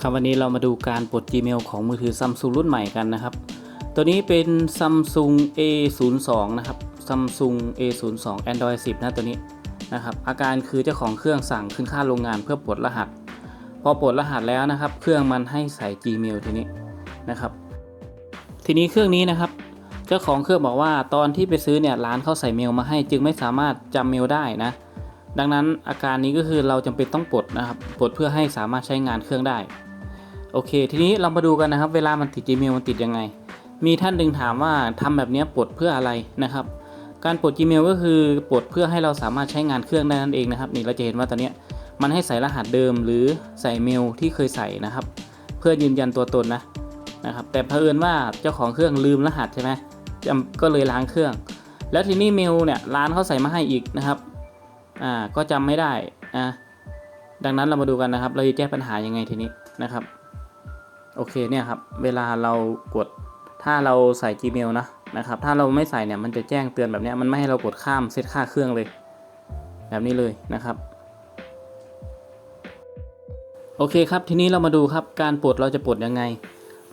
ครับวันนี้เรามาดูการปลด Gmail ของมือถือ Samsung รุ่นใหม่กันนะครับ ตัวนี้เป็น Samsung A02 นะครับ Samsung A02 Android 10 นะตัวนี้นะครับ อาการคือเจ้าของเครื่องสั่งขึ้นค่าโรงงานเพื่อปลดรหัส พอปลดรหัสแล้วนะครับ เครื่องมันให้ใส่ Gmail ทีนี้นะครับ ทีนี้เครื่องนี้นะครับ เจ้าของเครื่องบอกว่าตอนที่ไปซื้อเนี่ยร้านเขาใส่เมลมาให้จึงไม่สามารถจำเมลได้นะ ดังนั้นอาการนี้ก็คือเราจำเป็นต้องปลดนะครับ ปลดเพื่อให้สามารถใช้งานเครื่องได้ โอเค ทีนี้เรามาดูกันนะครับ เวลามันติด Gmail มันติดยังไง มีท่านหนึ่งถามว่าทำแบบนี้ปลดเพื่ออะไรนะครับ การปลด Gmail ก็คือปลดเพื่อให้เราสามารถใช้งานเครื่องได้นั่นเองนะครับ นี่เราจะเห็นว่าตอนนี้มันให้ใส่รหัสเดิมหรือใส่เมลที่เคยใส่นะครับ เพื่อยืนยันตัวตนนะนะครับ แต่เผอิญว่าเจ้าของเครื่องลืมรหัสใช่ไหมจำก็เลยล้างเครื่อง แล้วทีนี้เมลเนี่ยร้านเขาใส่มาให้อีกนะครับอ่าก็จำไม่ได้อะดังนั้นเรามาดูกันนะครับ เราจะแก้ปัญหายังไงทีนี้นะครับ โอเคเนี่ยครับเวลาเรากดถ้าเราใส่ Gmail นะนะครับถ้าเราไม่ใส่เนี่ยมันจะแจ้งเตือนแบบนี้มันไม่ให้เรากดข้ามเซตค่าเครื่องเลย แบบนี้เลยนะครับโอเคครับทีนี้เรามาดูครับการปลดเราจะปลดยังไง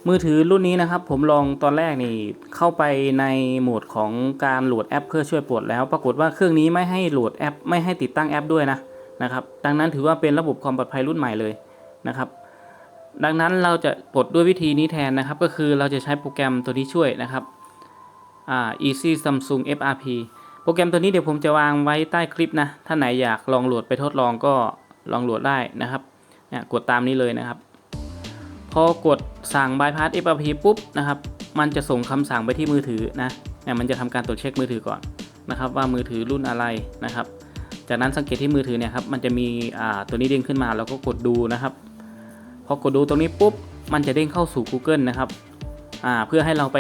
มือถือรุ่นนี้นะครับ ผมลองตอนแรกนี่เข้าไปในโหมดของการโหลดแอป เพื่อช่วยปลดแล้ว ปรากฏว่าเครื่องนี้ไม่ให้โหลดแอป ไม่ให้ติดตั้งแอปด้วยนะนะครับ ดังนั้นถือว่าเป็นระบบความปลอดภัยรุ่นใหม่เลยนะครับ ดังนั้นเราจะปลดด้วยวิธีนี้แทนนะครับ ก็คือเราจะใช้โปรแกรมตัวนี้ช่วยนะครับอ่า easy samsung frp โปรแกรมตัวนี้เดี๋ยวผมจะวางไว้ใต้คลิปนะ ถ้าไหนอยากลองโหลดไปทดลองก็ลองโหลดได้นะครับเนี่ยกดตามนี้เลยนะครับ พอกดสั่ง bypass frp ปุ๊บนะครับ มันจะส่งคำสั่งไปที่มือถือนะเนี่ยมันจะทำการตรวจเช็คมือถือก่อนนะครับ ว่ามือถือรุ่นอะไรนะครับ จากนั้นสังเกตที่มือถือเนี่ยครับ มันจะมีอ่าตัวนี้เด้งขึ้นมาเราก็กดดูนะครับ พอกดดูตรงนี้ปุ๊บ มันจะเด้งเข้าสู่ Google นะครับเพื่อให้เราไป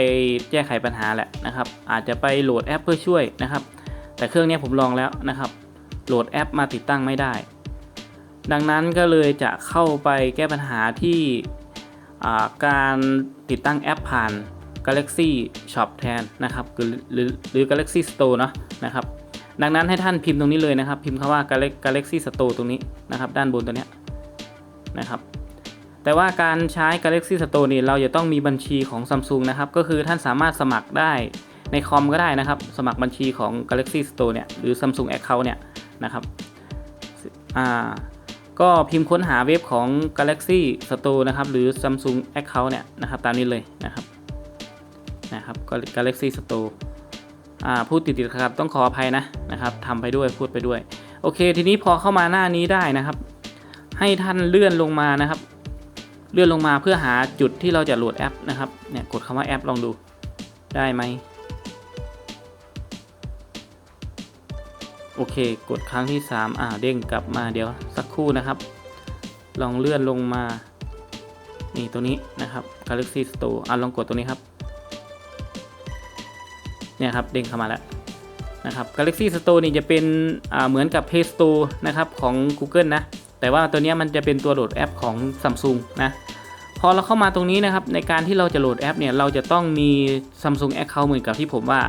แก้ไขปัญหาแหละนะครับ อาจจะไปโหลดแอปเพื่อช่วยนะครับ แต่เครื่องนี้ผมลองแล้วนะครับ โหลดแอปมาติดตั้งไม่ได้ ดังนั้นก็เลยจะเข้าไปแก้ปัญหาที่การติดตั้งแอปผ่าน Galaxy Shop แทนนะครับหรือหรือ Galaxy Store เนอะนะครับดังนั้นให้ท่านพิมพ์ตรงนี้เลยนะครับ พิมพ์คำว่า Galax- Galaxy Store ตรงนี้นะครับ ด้านบนตัวเนี้ยนะครับ แต่ว่าการใช้ Galaxy Store นี่เราจะต้องมีบัญชีของ Samsung นะครับ ก็คือท่านสามารถสมัครได้ในคอมก็ได้นะครับ สมัครบัญชีของ Galaxy Store เนี่ยหรือ Samsung Account เนี่ยนะครับอ่าก็พิมพ์ค้นหาเว็บของ Galaxy Store นะครับ หรือ Samsung Account เนี่ยนะครับ ตามนี้เลยนะครับนะครับก็ Galaxy Store อ่าพูดติดๆครับต้องขออภัยนะนะครับทำไปด้วยพูดไปด้วย โอเค ทีนี้พอเข้ามาหน้านี้ได้นะครับ ให้ท่านเลื่อนลงมานะครับ เลื่อนลงมาเพื่อหาจุดที่เราจะโหลดแอปนะครับ เนี่ยกดคำว่าแอปลองดูได้ไหมโอเค กดครั้งที่ 3 อ่าเด้งกลับมาเดี๋ยวสักครู่นะครับ ลองเลื่อนลงมา นี่ตัวนี้นะครับ Galaxy Store อ่าลองกดตัวนี้ครับ เนี่ยครับเด้งเข้ามาแล้วนะครับ Galaxy Store นี่จะเป็นอ่าเหมือนกับ Play Store นะครับของ Google นะ แต่ว่าตัวนี้มันจะเป็นตัวโหลดแอปของ Samsung นะพอเราเข้ามาตรงนี้นะครับในการที่เราจะโหลดแอปเนี่ยเราจะต้องมี Samsung Account เหมือนกับที่ผมว่า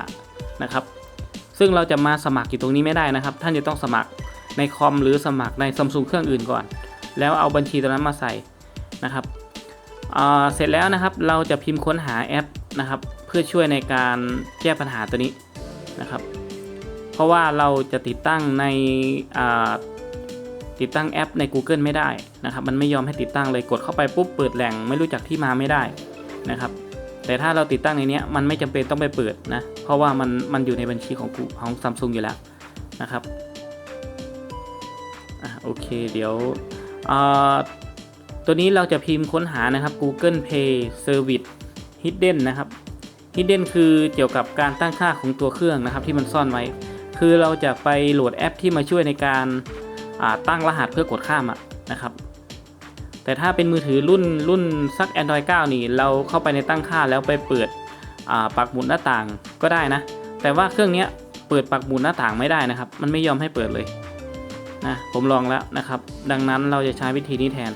นะครับซึ่งเราจะมาสมัครอยู่ตรงนี้ไม่ได้นะครับ ท่านจะต้องสมัครในคอมหรือสมัครใน Samsung เครื่องอื่นก่อน แล้วเอาบัญชีตัวนั้นมาใส่นะครับเสร็จแล้วนะครับเราจะพิมพ์ค้นหาแอปนะครับ เพื่อช่วยในการแก้ปัญหาตัวนี้นะครับ เพราะว่าเราจะติดตั้งใน ติดตั้งแอปใน Google ไม่ได้นะครับ มันไม่ยอมให้ติดตั้งเลยกดเข้าไปปุ๊บเปิดแหล่งไม่รู้จักที่มาไม่ได้นะครับ แต่ถ้าเราติดตั้งในนี้มันไม่จำเป็นต้องไปเปิดนะ เพราะว่ามันมันอยู่ในบัญชีของของ Samsung อยู่แล้วนะครับอะโอเคเดี๋ยวอ่าตัวนี้เราจะพิมพ์ค้นหานะครับ Google Play Service Hidden นะครับ Hidden คือเกี่ยวกับการตั้งค่าของตัวเครื่องนะครับที่มันซ่อนไว้ คือเราจะไปโหลดแอปที่มาช่วยในการ ตั้งรหัสเพื่อกดข้ามนะครับ แต่ถ้าเป็นมือถือรุ่นรุ่นสัก Android 9 นี่ เราเข้าไปในตั้งค่าแล้วไปเปิดปักหมุดหน้าต่างก็ได้นะ แต่ว่าเครื่องนี้เปิดปักหมุดหน้าต่างไม่ได้นะครับ มันไม่ยอมให้เปิดเลยนะผมลองแล้วนะครับ ดังนั้นเราจะใช้วิธีนี้แทน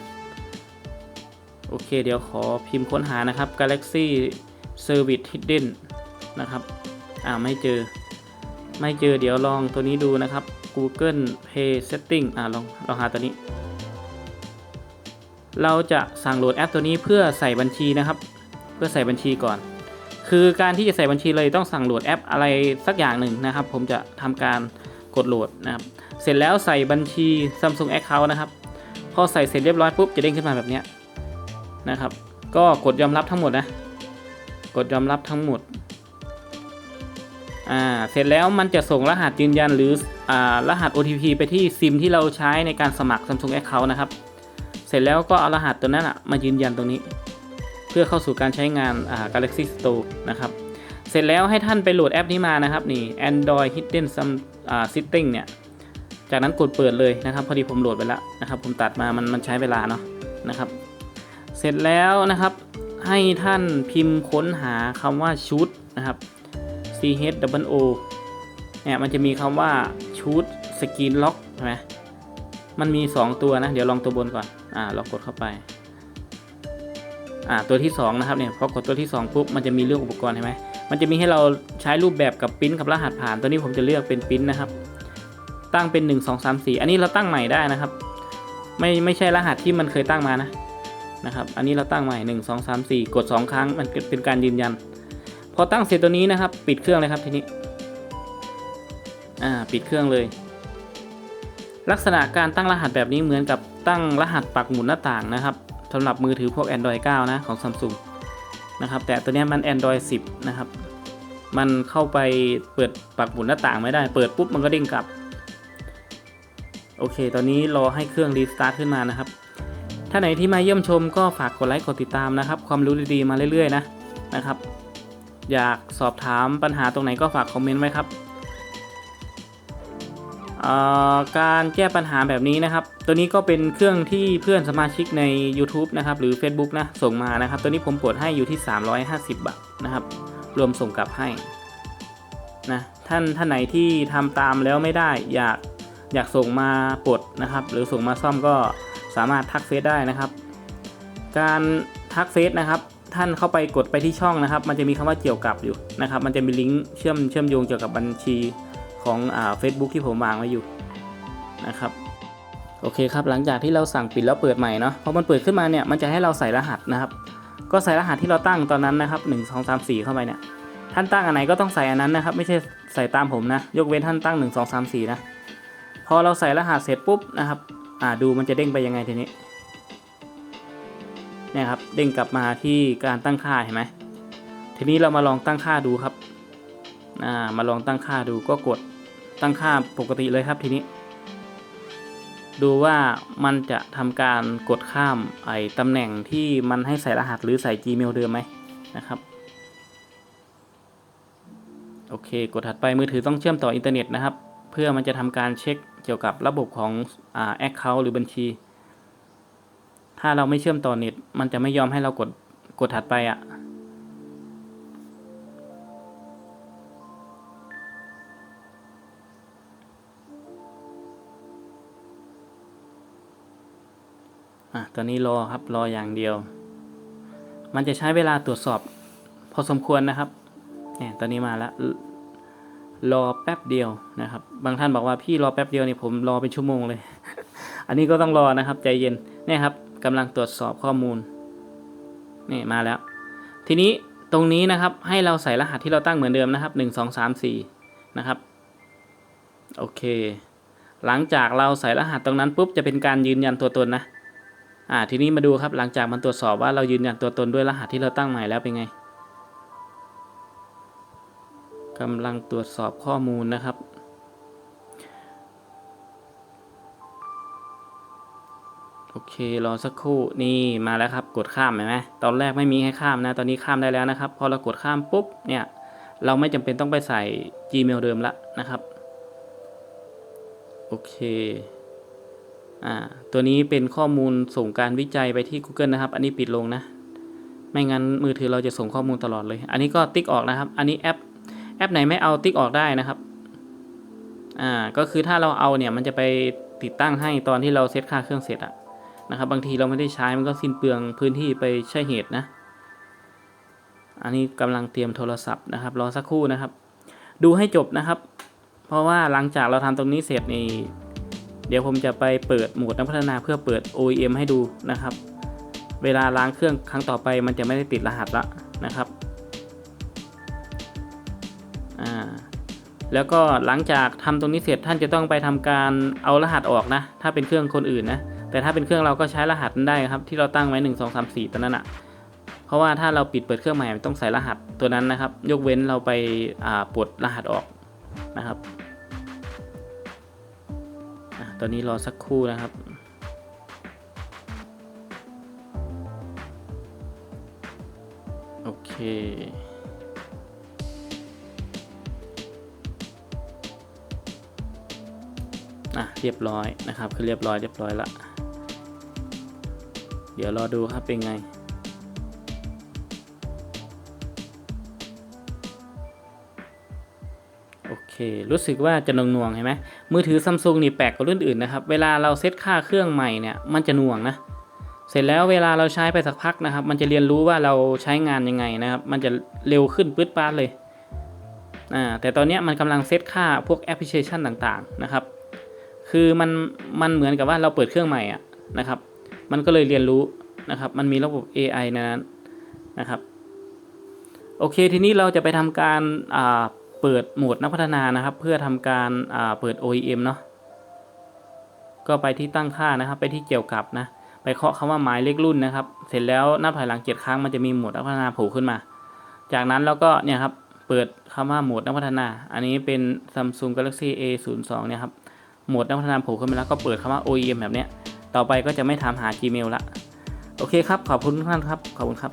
โอเค เดี๋ยวขอพิมพ์ค้นหานะครับ Galaxy Service Hidden นะครับ อ่าไม่เจอ ไม่เจอเดี๋ยวลองตัวนี้ดูนะครับ Google Play Setting อ่าลองลองหาตัวนี้ เราจะสั่งโหลดแอปตัวนี้เพื่อใส่บัญชีนะครับ เพื่อใส่บัญชีก่อน คือการที่จะใส่บัญชีเลยต้องสั่งโหลดแอปอะไรสักอย่างหนึ่งนะครับ ผมจะทำการกดโหลดนะครับ เสร็จแล้วใส่บัญชี Samsung Account นะครับ พอใส่เสร็จเรียบร้อยปุ๊บจะเด้งขึ้นมาแบบนี้นะครับ ก็กดยอมรับทั้งหมดนะ กดยอมรับทั้งหมด อ่าเสร็จแล้วมันจะส่งรหัสยืนยันหรืออ่ารหัส OTP ไปที่ซิมที่เราใช้ในการสมัคร Samsung Account นะครับ เสร็จแล้วก็เอารหัสตัวนั้นอะมายืนยันตรงนี้ เพื่อเข้าสู่การใช้งานอ่า Galaxy Store นะครับ เสร็จแล้วให้ท่านไปโหลดแอปนี้มานะครับนี่ Android Hidden Some อ่า Setting เนี่ยจากนั้นกดเปิดเลยนะครับ พอดีผมโหลดไปแล้วนะครับ ผมตัดมามันมันใช้เวลาเนาะนะครับ เสร็จแล้วนะครับให้ท่านพิมพ์ค้นหาคำว่าชุดนะครับ C H W O เนี่ยมันจะมีคำว่าชุดสกรีนล็อกใช่ไหมมันมี 2 ตัวนะ เดี๋ยวลองตัวบนก่อน อ่าลองกดเข้าไป อ่า ตัวที่ 2 นะครับ เนี่ย พอกดตัวที่ 2 ปุ๊บ มันจะมีเรื่องอุปกรณ์ใช่ไหมมันจะมีให้เราใช้รูปแบบกับปริ้นกับรหัสผ่าน ตัวนี้ผมจะเลือกเป็นปริ้นนะครับ ตั้งเป็น 1 2 3 4 อันนี้เราตั้งใหม่ได้นะครับ ไม่ไม่ใช่รหัสที่มันเคยตั้งมานะ นะครับ อันนี้เราตั้งใหม่ 1 2 3 4 กด 2 ครั้ง มันเป็นการยืนยัน พอตั้งเสร็จตัวนี้นะครับ ปิดเครื่องเลยครับทีนี้ อ่า ปิดเครื่องเลย ลักษณะการตั้งรหัสแบบนี้เหมือนกับตั้งรหัสปักหมุนหน้าต่างนะครับสำหรับมือถือพวก Android 9 นะของ Samsung นะครับ แต่ตัวนี้มัน Android 10 นะครับ มันเข้าไปเปิดปักหมุนหน้าต่างไม่ได้ เปิดปุ๊บมันก็เด้งกลับ โอเค ตอนนี้รอให้เครื่องรีสตาร์ทขึ้นมานะครับ ถ้าไหนที่มาเยี่ยมชมก็ฝากกดไลค์กดติดตามนะครับ ความรู้ดีๆมาเรื่อยๆนะนะครับ อยากสอบถามปัญหาตรงไหนก็ฝากคอมเมนต์ไว้ครับการแก้ปัญหาแบบนี้นะครับ ตัวนี้ก็เป็นเครื่องที่เพื่อนสมาชิกใน YouTube นะครับ หรือ Facebook นะ ส่งมานะครับ ตัวนี้ผมปลดให้อยู่ที่ 350 บาทนะครับ รวมส่งกลับให้นะท่านท่านไหนที่ทำตามแล้วไม่ได้ อยากอยากส่งมาปลดนะครับ หรือส่งมาซ่อมก็สามารถทักเฟซได้นะครับ การทักเฟซนะครับ ท่านเข้าไปกดไปที่ช่องนะครับ มันจะมีคำว่าเกี่ยวกับอยู่นะครับ มันจะมีลิงก์เชื่อมเชื่อมโยงเกี่ยวกับบัญชีของอ่า Facebook ที่ผมวางไว้อยู่นะครับโอเคครับหลังจากที่เราสั่งปิดแล้วเปิดใหม่เนาะพอมันเปิดขึ้นมาเนี่ยมันจะให้เราใส่รหัสนะครับ ก็ใส่รหัสที่เราตั้งตอนนั้นนะครับ1 2 3 4 เข้าไปเนี่ยท่านตั้งอันไหนก็ต้องใส่อันนั้นนะครับ ไม่ใช่ใส่ตามผมนะ ยกเว้นท่านตั้ง 1 2 3 4 นะ พอเราใส่รหัสเสร็จปุ๊บนะครับอ่าดูมันจะเด้งไปยังไงทีนี้ นี่ยครับเด้งกลับมาที่การตั้งค่าเห็นไหมทีนี้เรามาลองตั้งค่าดูครับอ่ามาลองตั้งค่าดูก็กดตั้งค่าปกติเลยครับทีนี้ ดูว่ามันจะทำการกดข้ามไอ้ตำแหน่งที่มันให้ใส่รหัสหรือใส่ Gmail เดิมไหมนะครับโอเค กดถัดไปมือถือต้องเชื่อมต่ออินเทอร์เน็ตนะครับ เพื่อมันจะทำการเช็คเกี่ยวกับระบบของอ่า Account หรือบัญชี ถ้าเราไม่เชื่อมต่อเน็ต มันจะไม่ยอมให้เรากดกดถัดไปอะ่ะ อะ ตอนนี้รอครับ รออย่างเดียว มันจะใช้เวลาตรวจสอบ พอสมควรนะครับ เนี่ย ตอนนี้มาแล้ว รอแป๊บเดียวนะครับ บางท่านบอกว่าพี่รอแป๊บเดียวนี่ผมรอเป็นชั่วโมงเลย อันนี้ก็ต้องรอนะครับ ใจเย็น เนี่ยครับ กำลังตรวจสอบข้อมูลนี่มาแล้ว ทีนี้ตรงนี้นะครับให้เราใส่รหัสที่เราตั้งเหมือนเดิมนะครับหนึ่งสองสามสี่นะครับ โอเค หลังจากเราใส่รหัสตรงนั้นปุ๊บจะเป็นการยืนยันตัวตนนะ อ่า ทีนี้มาดูครับหลังจากมันตรวจสอบว่าเรายืนยันตัวตนด้วยรหัสที่เราตั้งใหม่แล้วเป็นไงกำลังตรวจสอบข้อมูลนะครับ โอเครอสักครู่นี่มาแล้วครับกดข้ามเห็นไหมตอนแรกไม่มีให้ข้ามนะ ตอนนี้ข้ามได้แล้วนะครับ พอเรากดข้ามปุ๊บเนี่ยเราไม่จำเป็นต้องไปใส่ Gmail เดิมละนะครับโอเคอ่าตัวนี้เป็นข้อมูลส่งการวิจัยไปที่ Google นะครับ อันนี้ปิดลงนะ ไม่งั้นมือถือเราจะส่งข้อมูลตลอดเลย อันนี้ก็ติ๊กออกนะครับ อันนี้แอปแอปไหนไม่เอาติ๊กออกได้นะครับอ่าก็คือถ้าเราเอาเนี่ยมันจะไปติดตั้งให้ตอนที่เราเซตค่าเครื่องเสร็จอะ นะครับ บางทีเราไม่ได้ใช้มันก็สิ้นเปลืองพื้นที่ไปใช่เหตุนะ อันนี้กำลังเตรียมโทรศัพท์นะครับ รอสักครู่นะครับ ดูให้จบนะครับ เพราะว่าหลังจากเราทำตรงนี้เสร็จนี่เดี๋ยวผมจะไปเปิดโหมดนักพัฒนาเพื่อเปิด OEM ให้ดูนะครับ เวลาล้างเครื่องครั้งต่อไปมันจะไม่ได้ติดรหัสละนะครับอ่าแล้วก็หลังจากทำตรงนี้เสร็จท่านจะต้องไปทำการเอารหัสออกนะ ถ้าเป็นเครื่องคนอื่นนะ แต่ถ้าเป็นเครื่องเราก็ใช้รหัสนั้นได้ครับที่เราตั้งไว้ 1 2 3 4ตัวนั้นอะเพราะว่าถ้าเราปิดเปิดเครื่องใหม่ต้องใส่รหัสตัวนั้นนะครับ ยกเว้นเราไปปลดรหัสออกนะครับอตอนนี้รอสักครู่นะครับโอเคอะเรียบร้อยนะครับ คือเรียบร้อยเรียบร้อยละ เดี๋ยวรอดูครับเป็นไง โอเค รู้สึกว่าจะหน่วงๆเห็นไหมมือถือซัมซุงนี่แปลกกว่ารุ่นอื่นนะครับ เวลาเราเซตค่าเครื่องใหม่เนี่ยมันจะน่วงนะ เสร็จแล้วเวลาเราใช้ไปสักพักนะครับ มันจะเรียนรู้ว่าเราใช้งานยังไงนะครับ มันจะเร็วขึ้นปื๊ดป๊าดเลยอ่าแต่ตอนนี้มันกำลังเซตค่าพวกแอปพลิเคชันต่างๆนะครับ คือมันมันเหมือนกับว่าเราเปิดเครื่องใหม่อะนะครับ มันก็เลยเรียนรู้นะครับ มันมีระบบ AI ในนั้นนะครับ โอเค ทีนี้เราจะไปทำการเปิดโหมดนักพัฒนานะครับ เพื่อทำการาเปิด OEM เนาะ ก็ไปที่ตั้งค่านะครับ ไปที่เกี่ยวกับนะ ไปเคาะคำว่าหมายเลขรุ่นนะครับ เสร็จแล้วนับถอยหลังเจ็ดครั้งมันจะมีโหมดนักพัฒนาโผล่ขึ้นมา จากนั้นเราก็เนี่ยครับ เปิดคำว่าโหมดนักพัฒนา อันนี้เป็น Samsung Galaxy A02 เนี่ยครับ โหมดนักพัฒนาโผล่ขึ้นมาแล้วก็เปิดคำว่า OEM แบบเนี้ย ต่อไปก็จะไม่ถามหา Gmail ละ โอเคครับ ขอบคุณทุกท่านครับ ขอบคุณครับ